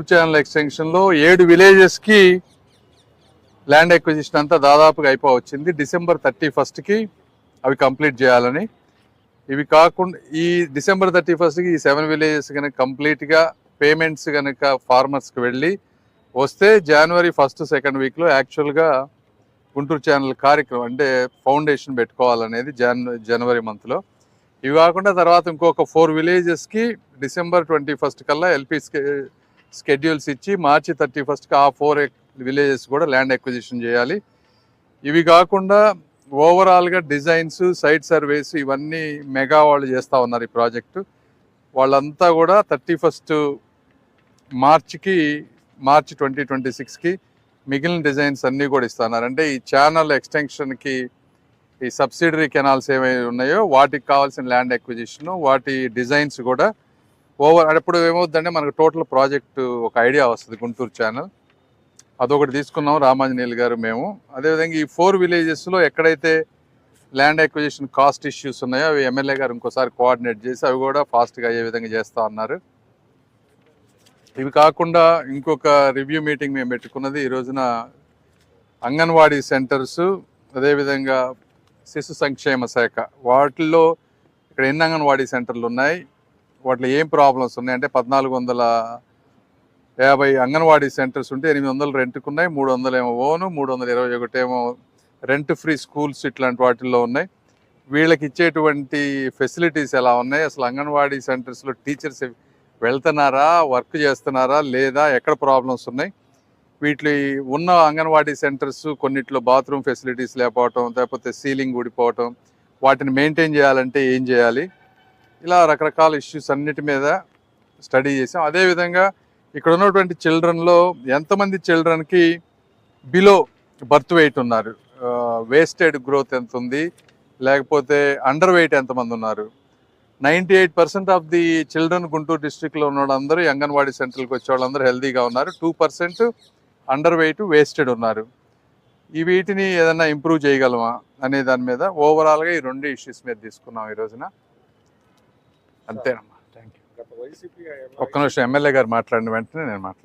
Channel ఎక్స్టెన్షన్లో ఏడు విలేజెస్కి land acquisition అంతా దాదాపుగా అయిపోవచ్చింది. డిసెంబర్ థర్టీ ఫస్ట్కి అవి కంప్లీట్ చేయాలని. ఇవి కాకుండా ఈ డిసెంబర్ థర్టీ ఫస్ట్కి ఈ సెవెన్ విలేజెస్ కనుక కంప్లీట్గా పేమెంట్స్ కనుక ఫార్మర్స్కి వెళ్ళి వస్తే జనవరి ఫస్ట్ సెకండ్ వీక్లో యాక్చువల్గా గుంటూరు ఛానల్ కార్యక్రమం అంటే ఫౌండేషన్ పెట్టుకోవాలనేది జన్ జనవరి మంత్లో ఇవి కాకుండా తర్వాత ఇంకొక ఫోర్ విలేజెస్కి డిసెంబర్ ట్వంటీ ఫస్ట్ కల్లా ఎల్పి స్కెడ్యూల్స్ ఇచ్చి మార్చి థర్టీ ఫస్ట్కి ఆ ఫోర్ విలేజెస్ కూడా ల్యాండ్ ఎక్విజిషన్ చేయాలి. ఇవి కాకుండా ఓవరాల్గా డిజైన్స్ సైట్ సర్వేస్ ఇవన్నీ మెగా వాళ్ళు చేస్తూ ఉన్నారు ఈ ప్రాజెక్టు. వాళ్ళంతా కూడా థర్టీ ఫస్ట్ మార్చికి మార్చ్ ట్వంటీ ట్వంటీ సిక్స్కి మిగిలిన డిజైన్స్ అన్నీ కూడా ఇస్తున్నారు. అంటే ఈ ఛానల్ ఎక్స్టెన్షన్కి ఈ సబ్సిడరీ కెనాల్స్ ఏమైనా ఉన్నాయో వాటికి కావాల్సిన ల్యాండ్ ఎక్విజిషన్ వాటి డిజైన్స్ కూడా ఓవర్ అప్పుడు ఏమవుతుందంటే మనకు టోటల్ ప్రాజెక్ట్ ఒక ఐడియా వస్తుంది గుంటూరు ఛానల్. అదొకటి తీసుకున్నాం రామాంజనేయులు గారు మేము. అదేవిధంగా ఈ ఫోర్ విలేజెస్లో ఎక్కడైతే ల్యాండ్ అక్విజిషన్ కాస్ట్ ఇష్యూస్ ఉన్నాయో అవి ఎమ్మెల్యే గారు ఇంకోసారి కోఆర్డినేట్ చేసి అవి కూడా ఫాస్ట్గా అయ్యే విధంగా చేస్తూ ఉన్నారు ఇవి కాకుండా ఇంకొక రివ్యూ మీటింగ్ మేము పెట్టుకున్నది ఈ రోజున అంగన్వాడీ సెంటర్స్ అదేవిధంగా శిశు సంక్షేమ శాఖ. వాటిల్లో ఇక్కడ ఎన్ని అంగన్వాడీ సెంటర్లు ఉన్నాయి? వాటిలో ఏం ప్రాబ్లమ్స్ ఉన్నాయంటే పద్నాలుగు వందల యాభై అంగన్వాడీ సెంటర్స్ ఉంటే ఎనిమిది వందలు రెంట్కి ఉన్నాయి మూడు వందలు ఏమో ఓను మూడు వందల ఇరవై ఒకటి ఏమో రెంట్ ఫ్రీ స్కూల్స్ ఇట్లాంటి వాటిల్లో ఉన్నాయి. వీళ్ళకి ఇచ్చేటువంటి ఫెసిలిటీస్ ఎలా ఉన్నాయి? అసలు అంగన్వాడీ సెంటర్స్లో టీచర్స్ వెళ్తున్నారా? వర్క్ చేస్తున్నారా? లేదా ఎక్కడ ప్రాబ్లమ్స్ ఉన్నాయి? వీటి ఉన్న అంగన్వాడీ సెంటర్స్ కొన్నిట్లో బాత్రూమ్ ఫెసిలిటీస్ లేకపోవటం లేకపోతే సీలింగ్ ఊడిపోవటం వాటిని మెయింటైన్ చేయాలంటే ఏం చేయాలి? ఇలా రకరకాల ఇష్యూస్ అన్నిటి మీద స్టడీ చేసాం. అదేవిధంగా ఇక్కడ ఉన్నటువంటి చిల్డ్రన్లో ఎంతమంది చిల్డ్రన్కి బిలో బర్త్ వెయిట్ ఉన్నారు? వేస్టెడ్ గ్రోత్ ఎంత ఉంది? లేకపోతే అండర్ వెయిట్ ఎంతమంది ఉన్నారు? Ninety eight percent of the children Guntur డిస్ట్రిక్ట్లో ఉన్న వాళ్ళందరూ అంగన్వాడీ సెంటర్కి వచ్చే వాళ్ళందరూ హెల్దీగా ఉన్నారు. Two percent under weight wasted ఉన్నారు. ఈ వీటిని ఏదైనా ఇంప్రూవ్ చేయగలమా? అనే దాని మీద ఓవరాల్గా ఈ రెండు ఇష్యూస్ మీద తీసుకున్నాం ఈ రోజున. అంతేనమ్మా థ్యాంక్ యూ ఒక్క నిమిషం ఎమ్మెల్యే గారు మాట్లాడిన వెంటనే నేను మాట్లాడతాను